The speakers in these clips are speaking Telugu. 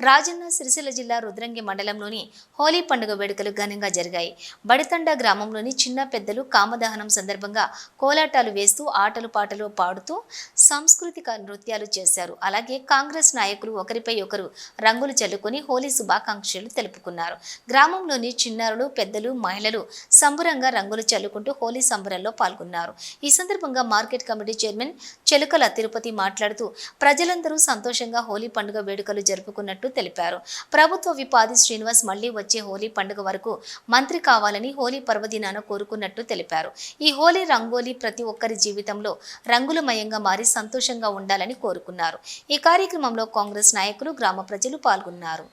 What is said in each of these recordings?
రాజన్న సిరిసిల్ల జిల్లా రుద్రంగి మండలంలోని హోలీ పండుగ వేడుకలు ఘనంగా జరిగాయి. బడితండ గ్రామంలోని చిన్న పెద్దలు కామదహనం సందర్భంగా కోలాటాలు వేస్తూ ఆటలు పాటలు పాడుతూ సాంస్కృతిక నృత్యాలు చేశారు. అలాగే కాంగ్రెస్ నాయకులు ఒకరిపై ఒకరు రంగులు చల్లుకొని హోలీ శుభాకాంక్షలు తెలుపుకున్నారు. గ్రామంలోని చిన్నారులు పెద్దలు మహిళలు సంబురంగా రంగులు చల్లుకుంటూ హోలీ సంబరంలో పాల్గొన్నారు. ఈ సందర్భంగా market committee chairman Chelukala Tirupati మాట్లాడుతూ ప్రజలందరూ సంతోషంగా హోలీ పండుగ వేడుకలు జరుపుకున్నట్టు తెలిపారు. ప్రభుత్వ విపాది శ్రీనివాస్ మళ్ళీ వచ్చే హోలీ పండుగ వరకు మంత్రి కావాలని హోలీ పర్వదినాన కోరుకున్నట్టు తెలిపారు. ఈ హోలీ రంగోలీ ప్రతి ఒక్కరి జీవితంలో రంగులమయంగా మారి సంతోషంగా ఉండాలని కోరుకున్నారు. ఈ కార్యక్రమంలో కాంగ్రెస్ నాయకులు గ్రామ ప్రజలు పాల్గొన్నారు.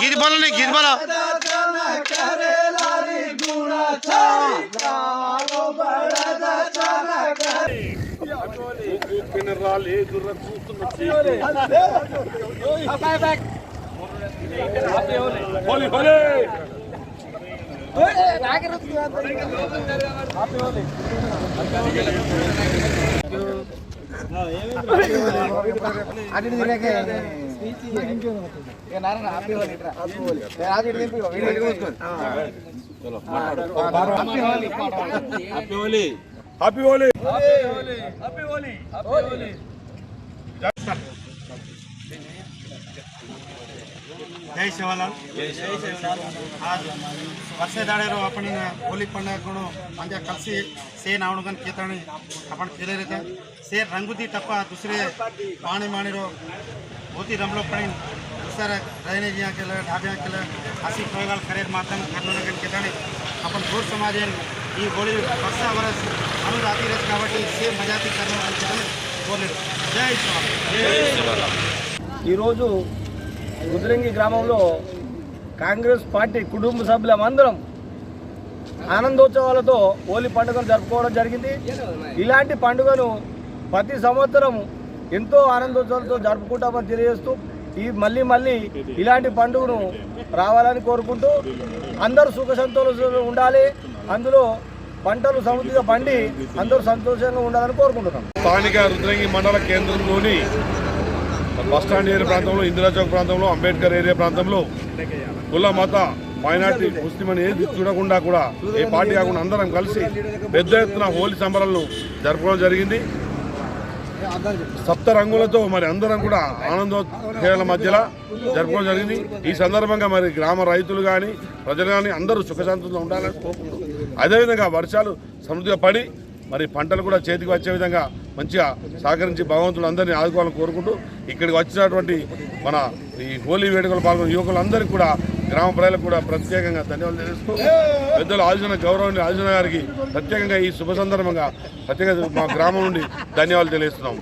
গীত বলো নি গীত বলো। হলে হলে। Happy Holi happy Holi happy Holi दाड़े रो अपन होली पंडग को मंजा कलसी से नावणगन केतणी अपन खेले रहते से रंगुदी टप्पा दूसरे पानी मानी रो बहुत ही रमलो पड़ी दूसरे रहने जिया के लिए ढाबिया के लिए हसी प्रयोगाल करे मातन करनगन केतणी अपन दूर समाज ఈ హోళీ వర్ష వరస్ అను రాతి రస్ కాబట్టి సేమ్ మజాతి కర్నగన్ హోలీ జై శ్రీరామ్ ఈరోజు రుద్రంగి గ్రామంలో కాంగ్రెస్ పార్టీ కుటుంబ సభ్యులమందరం ఆనందోత్సవాలతో హోలీ పండుగను జరుపుకోవడం జరిగింది. ఇలాంటి పండుగను ప్రతి సంవత్సరం ఎంతో ఆనందోత్సవాలతో జరుపుకుంటామని తెలియజేస్తూ ఈ మళ్ళీ మళ్ళీ ఇలాంటి పండుగను రావాలని కోరుకుంటూ అందరూ సుఖ సంతోషంలో ఉండాలి. అందులో పంటలు సమృద్ధిగా పండి అందరూ సంతోషంగా ఉండాలని కోరుకుంటున్నాం. స్థానిక రుద్రంగి మండల కేంద్రంలోని బస్టాండ్ ఏరియా ప్రాంతంలో ఇందిరాచౌక్ ప్రాంతంలో అంబేద్కర్ ఏరియా ప్రాంతంలో కుల మత మైనార్టీ ముస్లిం అని ఏది చూడకుండా కూడా ఏ పార్టీ కాకుండా అందరం కలిసి పెద్ద ఎత్తున హోలీ సంబరాలను జరుపుకోవడం జరిగింది. సప్త రంగులతో మరి అందరం కూడా ఆనందోత్సవాల మధ్యలో జరుపుకోవడం జరిగింది. ఈ సందర్భంగా మరి గ్రామ రైతులు కానీ ప్రజలు కానీ అందరూ సుఖశాంతంగా ఉండాలని కోరుకుంటున్నారు. అదేవిధంగా వర్షాలు సమృద్ధిగా పడి మరి పంటలు కూడా చేతికి వచ్చే విధంగా మంచిగా సహకరించి భగవంతుడు అందరినీ ఆదుకోవాలని కోరుకుంటూ ఇక్కడికి వచ్చినటువంటి మన ఈ హోలీ వేడుకలు పాల్గొన్న యువకులందరికీ కూడా గ్రామ ప్రజలకు కూడా ప్రత్యేకంగా ధన్యవాదాలు తెలుస్తూ పెద్దలు ఆలోచన గౌరవం ఆలోచన గారికి ప్రత్యేకంగా ఈ శుభ సందర్భంగా ప్రత్యేక మా గ్రామం నుండి ధన్యవాదాలు తెలియజేస్తున్నాం.